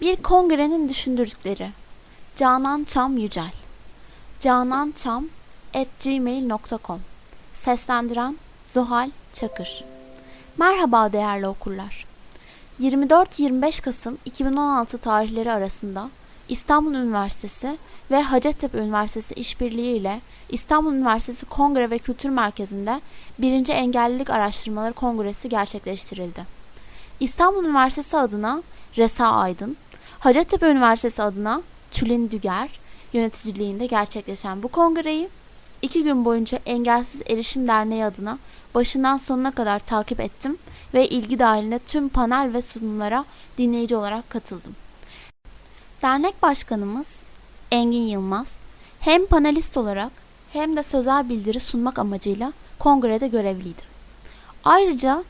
Bir kongrenin düşündürdükleri. Canan Çam Yücel. canançam at gmail.com Seslendiren Zuhal Çakır. Merhaba değerli okurlar. 24-25 Kasım 2016 tarihleri arasında İstanbul Üniversitesi ve Hacettepe Üniversitesi işbirliği ile İstanbul Üniversitesi Kongre ve Kültür Merkezi'nde 1. Engellilik Araştırmaları Kongresi gerçekleştirildi. İstanbul Üniversitesi adına Resa Aydın, Hacettepe Üniversitesi adına Tülin Düger yöneticiliğinde gerçekleşen bu kongreyi iki gün boyunca Engelsiz Erişim Derneği adına başından sonuna kadar takip ettim ve ilgi dahilinde tüm panel ve sunumlara dinleyici olarak katıldım. Dernek başkanımız Engin Yılmaz hem panelist olarak hem de sözel bildiri sunmak amacıyla kongrede görevliydi. Ayrıca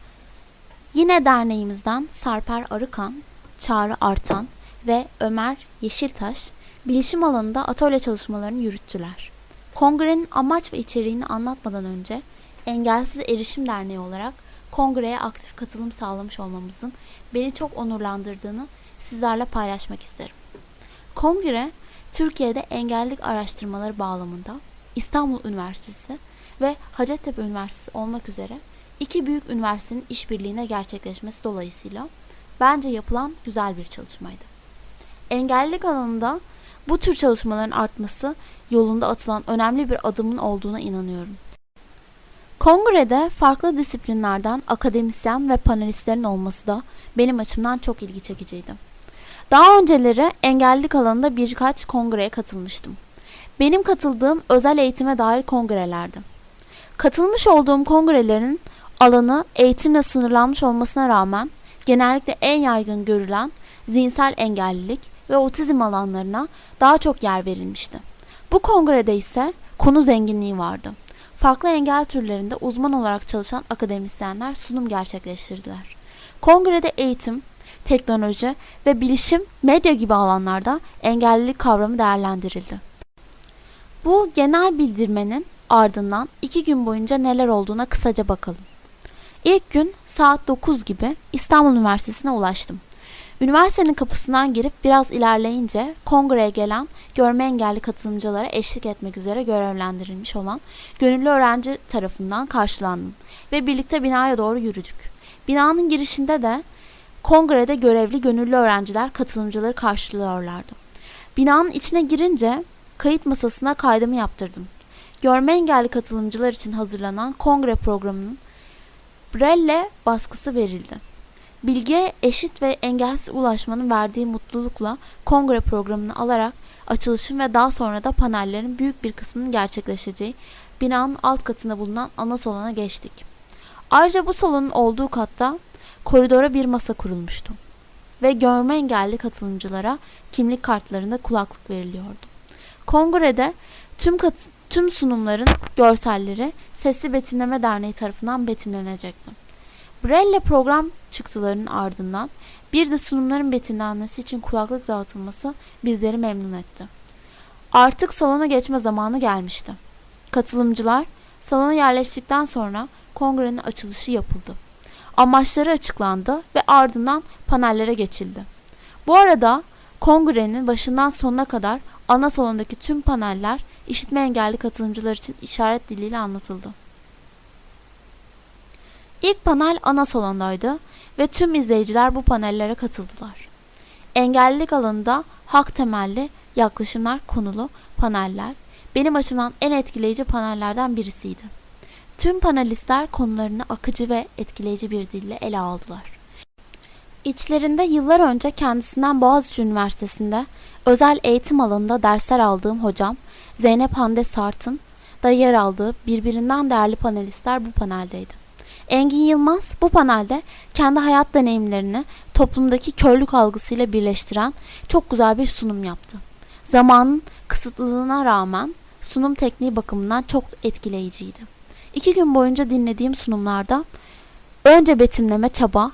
yine derneğimizden Sarper Arıkan, Çağrı Artan ve Ömer Yeşiltaş bilişim alanında atölye çalışmalarını yürüttüler. Kongrenin amaç ve içeriğini anlatmadan önce Engelsiz Erişim Derneği olarak kongreye aktif katılım sağlamış olmamızın beni çok onurlandırdığını sizlerle paylaşmak isterim. Kongre, Türkiye'de engellilik araştırmaları bağlamında İstanbul Üniversitesi ve Hacettepe Üniversitesi olmak üzere iki büyük üniversitenin işbirliğine gerçekleşmesi dolayısıyla bence yapılan güzel bir çalışmaydı. Engellilik alanında bu tür çalışmaların artması yolunda atılan önemli bir adımın olduğuna inanıyorum. Kongrede farklı disiplinlerden akademisyen ve panelistlerin olması da benim açımdan çok ilgi çekiciydi. Daha önceleri engellilik alanında birkaç kongreye katılmıştım. Benim katıldığım özel eğitime dair kongrelerdi. Katılmış olduğum kongrelerin alanı eğitimle sınırlanmış olmasına rağmen genellikle en yaygın görülen zihinsel engellilik ve otizm alanlarına daha çok yer verilmişti. Bu kongrede ise konu zenginliği vardı. Farklı engel türlerinde uzman olarak çalışan akademisyenler sunum gerçekleştirdiler. Kongrede eğitim, teknoloji ve bilişim, medya gibi alanlarda engellilik kavramı değerlendirildi. Bu genel bildirmenin ardından iki gün boyunca neler olduğuna kısaca bakalım. İlk gün saat 9 gibi İstanbul Üniversitesi'ne ulaştım. Üniversitenin kapısından girip biraz ilerleyince kongreye gelen görme engelli katılımcılara eşlik etmek üzere görevlendirilmiş olan gönüllü öğrenci tarafından karşılandım ve birlikte binaya doğru yürüdük. Binanın girişinde de kongrede görevli gönüllü öğrenciler katılımcıları karşılıyorlardı. Binanın içine girince kayıt masasına kaydımı yaptırdım. Görme engelli katılımcılar için hazırlanan kongre programının Braille baskısı verildi. Bilgiye eşit ve engelsiz ulaşmanın verdiği mutlulukla kongre programını alarak açılışın ve daha sonra da panellerin büyük bir kısmının gerçekleşeceği binanın alt katında bulunan ana salona geçtik. Ayrıca bu salonun olduğu katta koridora bir masa kurulmuştu ve görme engelli katılımcılara kimlik kartlarında kulaklık veriliyordu. Kongrede tüm kat tüm sunumların görselleri Sesli Betimleme Derneği tarafından betimlenecekti. Braille program çıktılarının ardından bir de sunumların betimlenmesi için kulaklık dağıtılması bizleri memnun etti. Artık salona geçme zamanı gelmişti. Katılımcılar salona yerleştikten sonra kongrenin açılışı yapıldı. Amaçları açıklandı ve ardından panellere geçildi. Bu arada kongrenin başından sonuna kadar ana salondaki tüm paneller işitme engelli katılımcılar için işaret diliyle anlatıldı. İlk panel ana salondaydı ve tüm izleyiciler bu panellere katıldılar. Engellilik alanında hak temelli yaklaşımlar konulu paneller benim açımdan en etkileyici panellerden birisiydi. Tüm panelistler konularını akıcı ve etkileyici bir dille ele aldılar. İçlerinde yıllar önce kendisinden Boğaziçi Üniversitesi'nde özel eğitim alanında dersler aldığım hocam Zeynep Hande Sart'ın da yer aldığı birbirinden değerli panelistler bu paneldeydi. Engin Yılmaz bu panelde kendi hayat deneyimlerini toplumdaki körlük algısıyla birleştiren çok güzel bir sunum yaptı. Zamanın kısıtlılığına rağmen sunum tekniği bakımından çok etkileyiciydi. İki gün boyunca dinlediğim sunumlarda önce betimleme çaba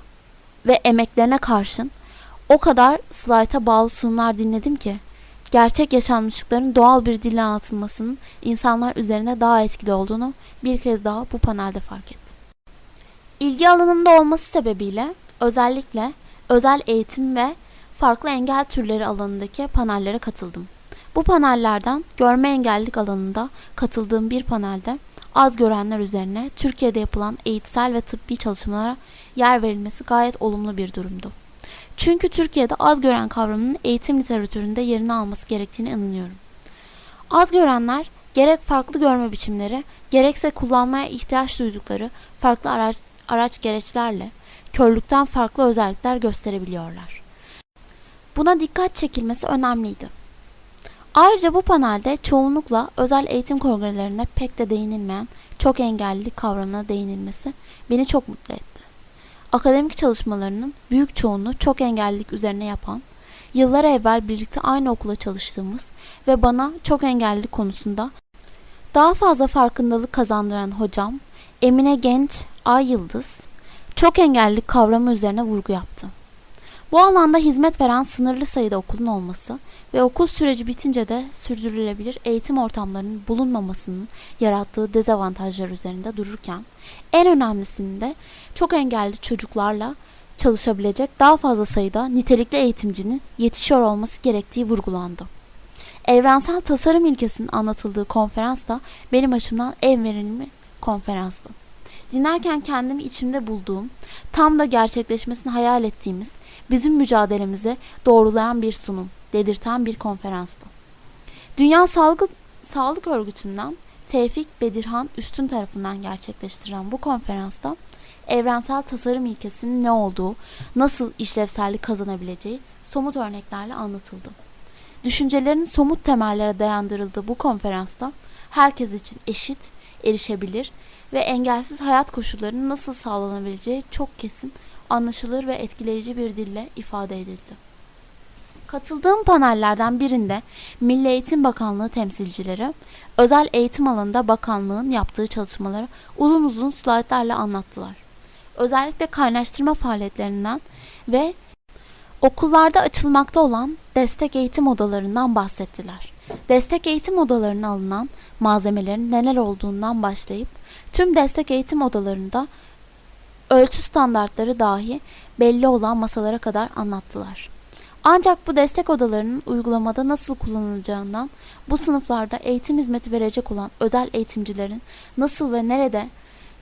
ve emeklerine karşın o kadar slayta bağlı sunumlar dinledim ki gerçek yaşanmışlıkların doğal bir dille anlatılmasının insanlar üzerine daha etkili olduğunu bir kez daha bu panelde fark ettim. İlgi alanımda olması sebebiyle özellikle özel eğitim ve farklı engel türleri alanındaki panellere katıldım. Bu panellerden görme engellilik alanında katıldığım bir panelde az görenler üzerine Türkiye'de yapılan eğitsel ve tıbbi çalışmalara yer verilmesi gayet olumlu bir durumdu. Çünkü Türkiye'de az gören kavramının eğitim literatüründe yerini alması gerektiğine inanıyorum. Az görenler gerek farklı görme biçimleri, gerekse kullanmaya ihtiyaç duydukları farklı araç, araç gereçlerle körlükten farklı özellikler gösterebiliyorlar. Buna dikkat çekilmesi önemliydi. Ayrıca bu panelde çoğunlukla özel eğitim kongrelerine pek de değinilmeyen çok engellilik kavramına değinilmesi beni çok mutlu etti. Akademik çalışmalarının büyük çoğunluğu çok engellilik üzerine yapan, yıllar evvel birlikte aynı okula çalıştığımız ve bana çok engellilik konusunda daha fazla farkındalık kazandıran hocam Emine Genç Ay Yıldız çok engellilik kavramı üzerine vurgu yaptı. Bu alanda hizmet veren sınırlı sayıda okulun olması ve okul süreci bitince de sürdürülebilir eğitim ortamlarının bulunmamasının yarattığı dezavantajlar üzerinde dururken en önemlisinin de çok engelli çocuklarla çalışabilecek daha fazla sayıda nitelikli eğitimcinin yetişiyor olması gerektiği vurgulandı. Evrensel tasarım ilkesinin anlatıldığı konferans da benim açımdan en verimli konferanstı. Dinlerken kendimi içimde bulduğum, tam da gerçekleşmesini hayal ettiğimiz, bizim mücadelemizi doğrulayan bir sunum, dedirten bir konferanstı. Dünya Sağlık, Sağlık Örgütü'nden Tevfik Bedirhan Üstün tarafından gerçekleştirilen bu konferansta evrensel tasarım ilkesinin ne olduğu, nasıl işlevsellik kazanabileceği somut örneklerle anlatıldı. Düşüncelerin somut temellere dayandırıldığı bu konferansta herkes için eşit, erişebilir ve engelsiz hayat koşullarının nasıl sağlanabileceği çok kesin, anlaşılır ve etkileyici bir dille ifade edildi. Katıldığım panellerden birinde Milli Eğitim Bakanlığı temsilcileri özel eğitim alanında bakanlığın yaptığı çalışmaları uzun uzun slaytlarla anlattılar. Özellikle kaynaştırma faaliyetlerinden ve okullarda açılmakta olan destek eğitim odalarından bahsettiler. Destek eğitim odalarına alınan malzemelerin neler olduğundan başlayıp tüm destek eğitim odalarında ölçü standartları dahi belli olan masalara kadar anlattılar. Ancak bu destek odalarının uygulamada nasıl kullanılacağından, bu sınıflarda eğitim hizmeti verecek olan özel eğitimcilerin nasıl ve nerede,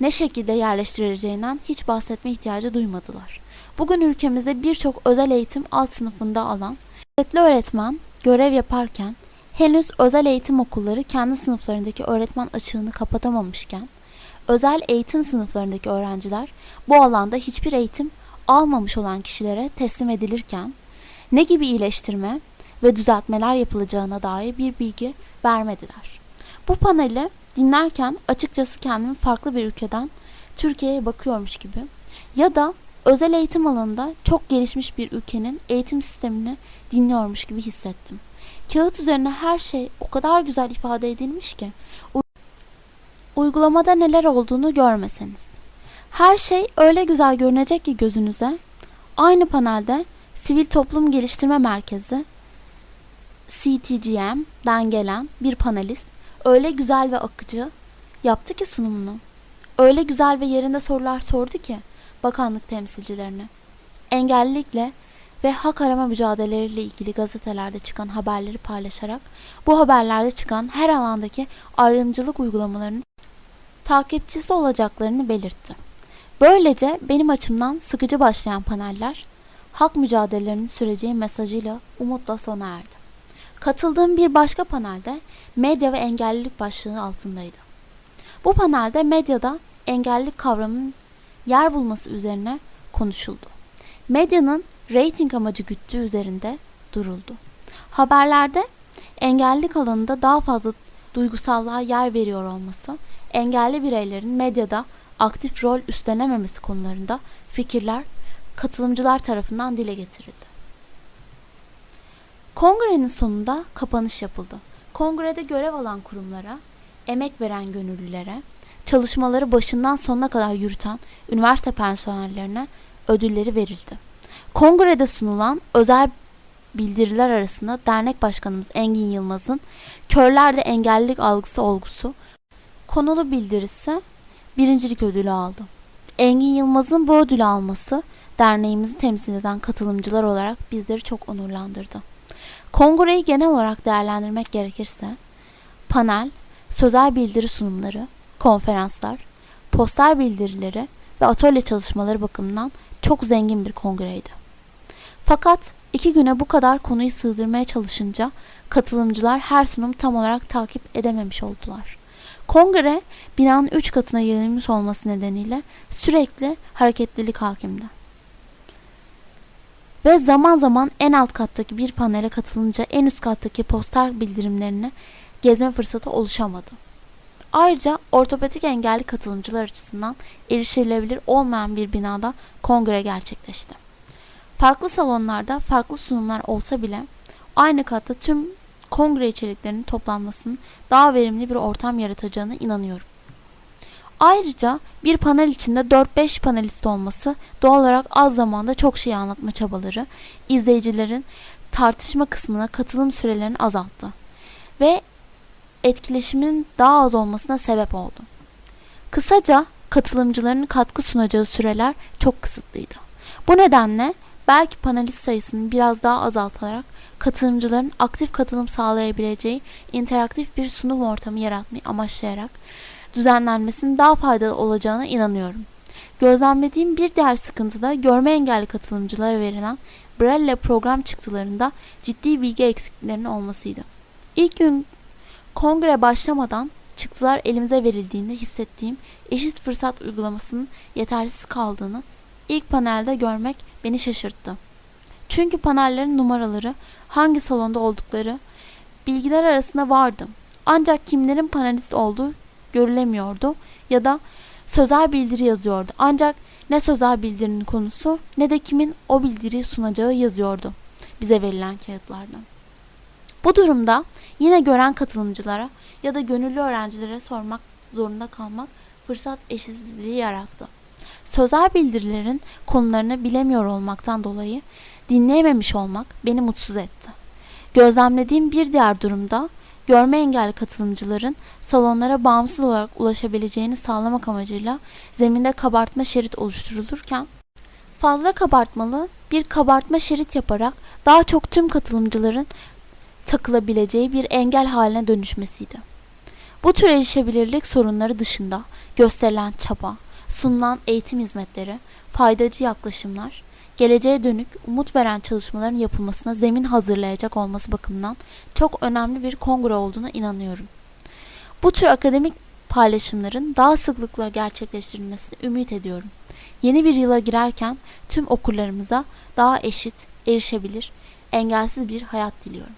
ne şekilde yerleştirileceğinden hiç bahsetme ihtiyacı duymadılar. Bugün ülkemizde birçok özel eğitim alt sınıfında alan, ücretli öğretmen görev yaparken henüz özel eğitim okulları kendi sınıflarındaki öğretmen açığını kapatamamışken, özel eğitim sınıflarındaki öğrenciler bu alanda hiçbir eğitim almamış olan kişilere teslim edilirken, ne gibi iyileştirme ve düzeltmeler yapılacağına dair bir bilgi vermediler. Bu paneli dinlerken açıkçası kendimi farklı bir ülkeden Türkiye'ye bakıyormuş gibi ya da özel eğitim alanında çok gelişmiş bir ülkenin eğitim sistemini dinliyormuş gibi hissettim. Kağıt üzerine her şey o kadar güzel ifade edilmiş ki uygulamada neler olduğunu görmeseniz. Her şey öyle güzel görünecek ki gözünüze. Aynı panelde Sivil Toplum Geliştirme Merkezi CTGM'den gelen bir panelist öyle güzel ve akıcı yaptı ki sunumunu. Öyle güzel ve yerinde sorular sordu ki bakanlık temsilcilerine. Engellilikle ve hak arama mücadeleleriyle ilgili gazetelerde çıkan haberleri paylaşarak bu haberlerde çıkan her alandaki ayrımcılık uygulamalarının takipçisi olacaklarını belirtti. Böylece benim açımdan sıkıcı başlayan paneller hak mücadelelerinin süreceği mesajıyla umutla sona erdi. Katıldığım bir başka panelde medya ve engellilik başlığı altındaydı. Bu panelde medyada engellilik kavramının yer bulması üzerine konuşuldu. Medyanın reyting amacı güttüğü üzerinde duruldu. Haberlerde engellilik alanında daha fazla duygusallığa yer veriyor olması, engelli bireylerin medyada aktif rol üstlenememesi konularında fikirler katılımcılar tarafından dile getirildi. Kongrenin sonunda kapanış yapıldı. Kongrede görev alan kurumlara, emek veren gönüllülere, çalışmaları başından sonuna kadar yürüten üniversite personellerine ödülleri verildi. Kongrede sunulan özel bildiriler arasında dernek başkanımız Engin Yılmaz'ın Körlerde Engellilik Algısı Olgusu konulu bildirisi birincilik ödülü aldı. Engin Yılmaz'ın bu ödülü alması derneğimizi temsil eden katılımcılar olarak bizleri çok onurlandırdı. Kongreyi genel olarak değerlendirmek gerekirse, panel, sözel bildiri sunumları, konferanslar, poster bildirileri ve atölye çalışmaları bakımından çok zengin bir kongreydi. Fakat iki güne bu kadar konuyu sığdırmaya çalışınca katılımcılar her sunum tam olarak takip edememiş oldular. Kongre binanın üç katına yayılmış olması nedeniyle sürekli hareketlilik hakimdi. Ve zaman zaman en alt kattaki bir panele katılınca en üst kattaki poster bildirimlerini gezme fırsatı oluşamadı. Ayrıca ortopedik engelli katılımcılar açısından erişilebilir olmayan bir binada kongre gerçekleşti. Farklı salonlarda farklı sunumlar olsa bile aynı katta tüm kongre içeriklerinin toplanmasının daha verimli bir ortam yaratacağına inanıyorum. Ayrıca bir panel içinde 4-5 panelist olması doğal olarak az zamanda çok şey anlatma çabaları izleyicilerin tartışma kısmına katılım sürelerini azalttı ve etkileşimin daha az olmasına sebep oldu. Kısaca katılımcıların katkı sunacağı süreler çok kısıtlıydı. Bu nedenle belki panelist sayısını biraz daha azaltarak katılımcıların aktif katılım sağlayabileceği interaktif bir sunum ortamı yaratmayı amaçlayarak düzenlenmesinin daha faydalı olacağına inanıyorum. Gözlemlediğim bir diğer sıkıntı da görme engelli katılımcılara verilen Braille program çıktılarında ciddi bilgi eksikliklerinin olmasıydı. İlk gün kongre başlamadan çıktılar elimize verildiğinde hissettiğim eşit fırsat uygulamasının yetersiz kaldığını ilk panelde görmek beni şaşırttı. Çünkü panellerin numaraları, hangi salonda oldukları bilgiler arasında vardı. Ancak kimlerin panelist olduğu görülemiyordu ya da sözel bildiri yazıyordu. Ancak ne sözel bildirinin konusu ne de kimin o bildiriyi sunacağı yazıyordu bize verilen kağıtlardan. Bu durumda yine gören katılımcılara ya da gönüllü öğrencilere sormak zorunda kalmak fırsat eşitsizliği yarattı. Sözel bildirilerin konularını bilemiyor olmaktan dolayı dinleyememiş olmak beni mutsuz etti. Gözlemlediğim bir diğer durumda görme engelli katılımcıların salonlara bağımsız olarak ulaşabileceğini sağlamak amacıyla zeminde kabartma şerit oluşturulurken fazla kabartmalı bir kabartma şerit yaparak daha çok tüm katılımcıların takılabileceği bir engel haline dönüşmesiydi. Bu tür erişebilirlik sorunları dışında gösterilen çaba, sunulan eğitim hizmetleri, faydacı yaklaşımlar, geleceğe dönük umut veren çalışmaların yapılmasına zemin hazırlayacak olması bakımından çok önemli bir kongre olduğuna inanıyorum. Bu tür akademik paylaşımların daha sıklıkla gerçekleştirilmesini ümit ediyorum. Yeni bir yıla girerken tüm okurlarımıza daha eşit, erişebilir, engelsiz bir hayat diliyorum.